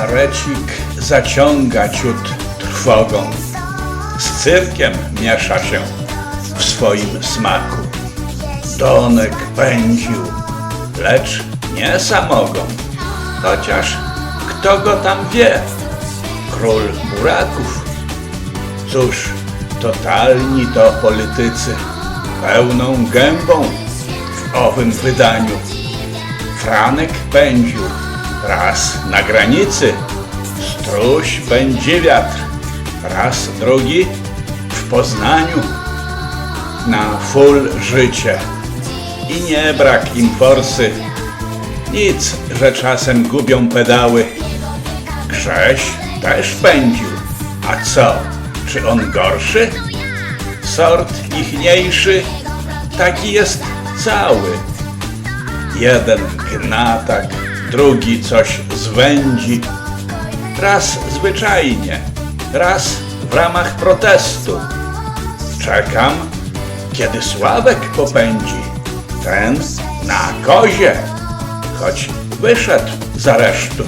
Kabarecik zaciąga ciut trwogą. Z cyrkiem miesza się w swoim smaku. Donek pędził, lecz nie samogon. Chociaż kto go tam wie? Król buraków. Cóż, totalni to politycy, pełną gębą w owym wydaniu. Franek pędził, raz na granicy, struś pędzi wiatr, raz drugi w Poznaniu. Na full życie i nie brak im forsy, nic, że czasem gubią pedały. Grześ też pędził, a co, czy on gorszy? Sort ichniejszy, taki jest cały. Jeden gnatak, drugi coś zwędzi. Raz zwyczajnie, raz w ramach protestu. Czekam, kiedy Sławek popędzi. Ten na kozie, choć wyszedł z aresztu.